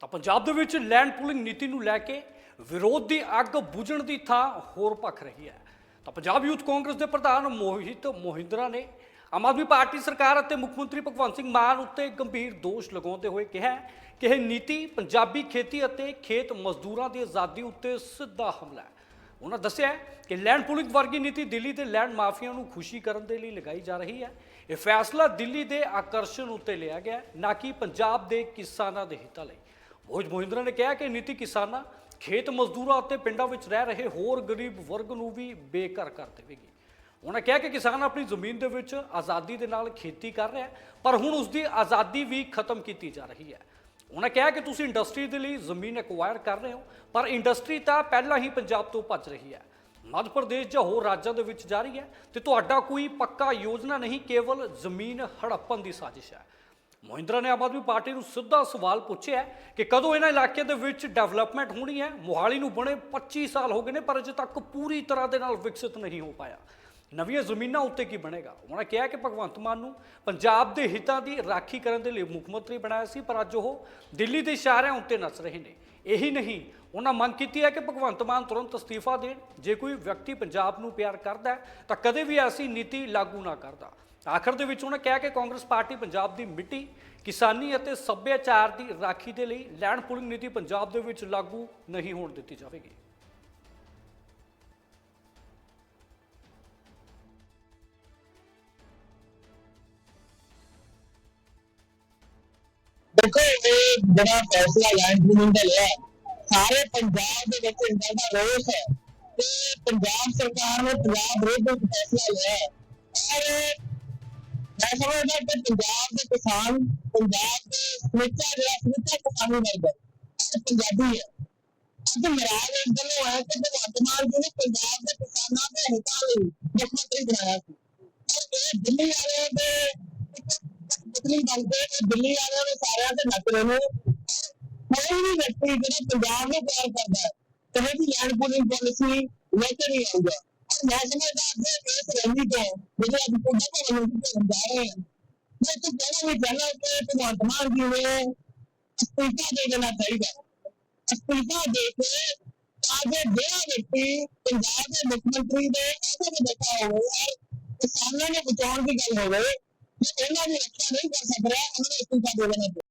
ਤਾਂ ਪੰਜਾਬ ਦੇ ਵਿੱਚ ਲੈਂਡ ਪੂਲਿੰਗ ਨੀਤੀ ਨੂੰ ਲੈ ਕੇ ਵਿਰੋਧ ਦੀ ਅੱਗ ਬੁਝਣ ਦੀ ਥਾਂ ਹੋਰ ਭਖ ਰਹੀ ਹੈ। ਤਾਂ ਪੰਜਾਬ ਯੂਥ ਕਾਂਗਰਸ ਦੇ ਪ੍ਰਧਾਨ ਮੋਹਿਤ ਮੋਹਿੰਦਰਾ ਨੇ ਆਮ ਆਦਮੀ ਪਾਰਟੀ ਸਰਕਾਰ ਅਤੇ ਮੁੱਖ ਮੰਤਰੀ ਭਗਵੰਤ ਸਿੰਘ ਮਾਨ ਉੱਤੇ ਗੰਭੀਰ ਦੋਸ਼ ਲਗਾਉਂਦੇ ਹੋਏ ਕਿਹਾ ਕਿ ਇਹ ਨੀਤੀ ਪੰਜਾਬੀ ਖੇਤੀ ਅਤੇ ਖੇਤ ਮਜ਼ਦੂਰਾਂ ਦੀ ਆਜ਼ਾਦੀ ਉੱਤੇ ਸਿੱਧਾ ਹਮਲਾ ਹੈ। ਉਹਨਾਂ ਦੱਸਿਆ ਕਿ ਲੈਂਡ ਪੂਲਿੰਗ ਵਰਗੀ ਨੀਤੀ ਦਿੱਲੀ ਦੇ ਲੈਂਡ ਮਾਫੀਆ ਨੂੰ ਖੁਸ਼ੀ ਕਰਨ ਦੇ ਲਈ ਲਗਾਈ ਜਾ ਰਹੀ ਹੈ। ਇਹ ਫੈਸਲਾ ਦਿੱਲੀ ਦੇ ਆਕਰਸ਼ਣ ਉੱਤੇ ਲਿਆ ਗਿਆ ਨਾ ਕਿ ਪੰਜਾਬ ਦੇ ਕਿਸਾਨਾਂ ਦੇ ਹਿੱਤਾਂ ਲਈ। ਭੋਜ ਮੋਹਿੰਦਰਾ ਨੇ ਕਿਹਾ ਕਿ ਨੀਤੀ ਕਿਸਾਨਾਂ ਖੇਤ ਮਜ਼ਦੂਰਾਂ ਅਤੇ ਪਿੰਡਾਂ ਵਿੱਚ ਰਹਿ ਰਹੇ ਹੋਰ ਗਰੀਬ ਵਰਗ ਨੂੰ ਵੀ ਬੇਘਰ ਕਰ ਦੇਵੇਗੀ। ਉਹਨਾਂ ਕਿਹਾ ਕਿ ਕਿਸਾਨ ਆਪਣੀ ਜ਼ਮੀਨ ਦੇ ਵਿੱਚ ਆਜ਼ਾਦੀ ਦੇ ਨਾਲ ਖੇਤੀ ਕਰ ਰਿਹਾ ਪਰ ਹੁਣ ਉਸ ਦੀ ਆਜ਼ਾਦੀ ਵੀ ਖਤਮ ਕੀਤੀ ਜਾ ਰਹੀ ਹੈ। ਉਹਨਾਂ ਕਿਹਾ ਕਿ ਤੁਸੀਂ ਇੰਡਸਟਰੀ ਦੇ ਲਈ ਜ਼ਮੀਨ ਐਕਵਾਇਰ ਕਰ ਰਹੇ ਹੋ, ਪਰ ਇੰਡਸਟਰੀ ਤਾਂ ਪਹਿਲਾਂ ਹੀ ਪੰਜਾਬ ਤੋਂ ਭੱਜ ਰਹੀ ਹੈ। ਮੱਧ ਪ੍ਰਦੇਸ਼ ਜਾਂ ਹੋਰ ਰਾਜਾਂ ਦੇ ਵਿੱਚ ਜਾ ਰਹੀ ਹੈ ਤੇ ਤੁਹਾਡਾ ਕੋਈ ਪੱਕਾ ਯੋਜਨਾ ਨਹੀਂ, ਕੇਵਲ ਜ਼ਮੀਨ ਹੜੱਪਣ ਦੀ ਸਾਜ਼ਿਸ਼ ਹੈ। ਮਹਿੰਦਰਾ ਨੇ ਆਮ ਆਦਮੀ ਪਾਰਟੀ ਨੂੰ ਸਿੱਧਾ ਸਵਾਲ ਪੁੱਛਿਆ ਕਿ ਕਦੋਂ ਇਹਨਾਂ ਇਲਾਕੇ ਦੇ ਵਿੱਚ ਡਿਵੈਲਪਮੈਂਟ ਹੋਣੀ ਹੈ? ਮੋਹਾਲੀ ਨੂੰ ਬਣੇ 25 ਸਾਲ ਹੋ ਗਏ ਨੇ, ਪਰ ਅਜੇ ਤੱਕ ਪੂਰੀ ਤਰ੍ਹਾਂ ਦੇ ਨਾਲ ਵਿਕਸਿਤ ਨਹੀਂ ਹੋ ਪਾਇਆ। ਨਵੀਆਂ ਜ਼ਮੀਨਾਂ ਉੱਤੇ ਕੀ ਬਣੇਗਾ? ਉਹਨਾਂ ਕਿਹਾ ਕਿ ਭਗਵੰਤ ਮਾਨ ਨੂੰ ਪੰਜਾਬ ਦੇ ਹਿੱਤਾਂ ਦੀ ਰਾਖੀ ਕਰਨ ਦੇ ਲਈ ਮੁੱਖ ਮੰਤਰੀ ਬਣਾਇਆ ਸੀ, ਪਰ ਅੱਜ ਉਹ ਦਿੱਲੀ ਦੇ ਇਸ਼ਾਰਿਆਂ ਉੱਤੇ ਨੱਚ ਰਹੇ ਨੇ। ਇਹੀ ਨਹੀਂ, ਉਹਨਾਂ ਮੰਗ ਕੀਤੀ ਹੈ ਕਿ ਭਗਵੰਤ ਮਾਨ ਤੁਰੰਤ ਅਸਤੀਫਾ ਦੇਣ। ਜੇ ਕੋਈ ਵਿਅਕਤੀ ਪੰਜਾਬ ਨੂੰ ਪਿਆਰ ਕਰਦਾ ਹੈ, ਤਾਂ ਕਦੇ ਵੀ ਐਸੀ ਨੀਤੀ ਲਾਗੂ ਨਾ ਕਰਦਾ। ਆਖਰ ਦੇ ਵਿੱਚ ਉਹਨਾਂ ਕਿਹਾ ਕਿ ਕਾਂਗਰਸ ਪਾਰਟੀ ਪੰਜਾਬ ਦੀ ਮਿੱਟੀ, ਕਿਸਾਨੀ ਅਤੇ ਸੱਭਿਆਚਾਰ ਦੀ ਰਾਖੀ ਦੇ ਲਈ ਲੈਂਡ ਪੂਲਿੰਗ ਨੀਤੀ ਪੰਜਾਬ ਦੇ ਵਿੱਚ ਲਾਗੂ ਨਹੀਂ ਹੋਣ ਦਿੱਤੀ ਜਾਵੇਗੀ ਦੇਖੋ, ਇਹ ਜਿਹੜਾ ਫੈਸਲਾ ਲੈਂਡ ਪੂਲਿੰਗ ਦਾ ਲਿਆ, ਸਾਰੇ ਪੰਜਾਬ ਦੇ ਵਿੱਚ ਇੰਨਾ ਦਾ ਰੋਸ ਹੈ ਤੇ ਪੰਜਾਬ ਸਰਕਾਰ ਨੇ ਪੰਜਾਬ ਵਿਰੁੱਧ ਫੈਸਲਾ ਲਿਆ ਹੈ। ਔਰ ਮੈਂ ਸਮਝਦਾ ਕਿ ਪੰਜਾਬ ਦੇ ਕਿਸਾਨ, ਪੰਜਾਬ ਦੇ ਸਮੁੱਚਾ ਜਿਹੜਾ ਸਮੁੱਚਾ ਕਿਸਾਨੀ ਵਰਗ ਹੈ ਪੰਜਾਬੀ ਹੈ। ਅੱਜ ਮਰਾਜ ਇਸ ਗੱਲੋਂ ਹੈ ਕਿ ਵਰਤਮਾਨ ਜੀ ਨੇ ਪੰਜਾਬ ਦੇ ਕਿਸਾਨਾਂ ਦੇ ਹਿੱਤਾਂ ਲਈ ਮੁੱਖ ਮੰਤਰੀ ਬਣਾਇਆ ਸੀ। ਪਰ ਇਹ ਦਿੱਲੀ ਵਾਲਿਆਂ ਦੇ ਪਤਨੀ ਬਣਦੇ ਦਿੱਲੀ ਵਾਲਿਆਂ ਦੇ ਸਾਰਿਆਂ ਦੇ ਨੱਕ ਰਹੇ ਨੇ। ਕੋਈ ਵੀ ਵਿਅਕਤੀ ਜਿਹੜਾ ਪੰਜਾਬ ਨੂੰ ਪਿਆਰ ਕਰਦਾ ਹੈ ਕਦੇ ਵੀ ਲੈਂਡ ਪੂਲਿੰਗ ਪਾਲਿਸੀ ਲੈ ਕੇ ਨਹੀਂ ਆਊਗਾ ਔਰ ਮੈਂ ਸਮਝਦਾ ਕਿ ਇਸ ਰੈਲੀ ਤੋਂ ਜਿਹੜੇ ਅੱਜ ਪੁੱਡਾ ਭਵਨ ਨੂੰ ਭਰਨ ਜਾ ਰਹੇ ਹਨ ਮੈਂ ਤਾਂ ਕਹਿਣਾ ਵੀ ਚਾਹੁੰਦਾ ਕਿ ਭਗਵੰਤ ਮਾਨ ਜੀ ਨੇ ਅਸਤੀਫਾ ਦੇ ਦੇਣਾ ਚਾਹੀਦਾ ਹੈ। ਅਸਤੀਫਾ ਦੇ ਕੇ ਤਾਂ ਜੋ ਜਿਹੜਾ ਵਿਅਕਤੀ ਪੰਜਾਬ ਦੇ ਮੁੱਖ ਮੰਤਰੀ ਦੇ ਅਹੁਦੇ ਤੇ ਬੈਠਾ ਹੋਵੇ ਔਰ ਕਿਸਾਨਾਂ ਨੂੰ ਬਚਾਉਣ ਦੀ ਗੱਲ ਹੋਵੇ ਜੇ ਉਹਨਾਂ ਦੀ ਰੱਖਿਆ ਨਹੀਂ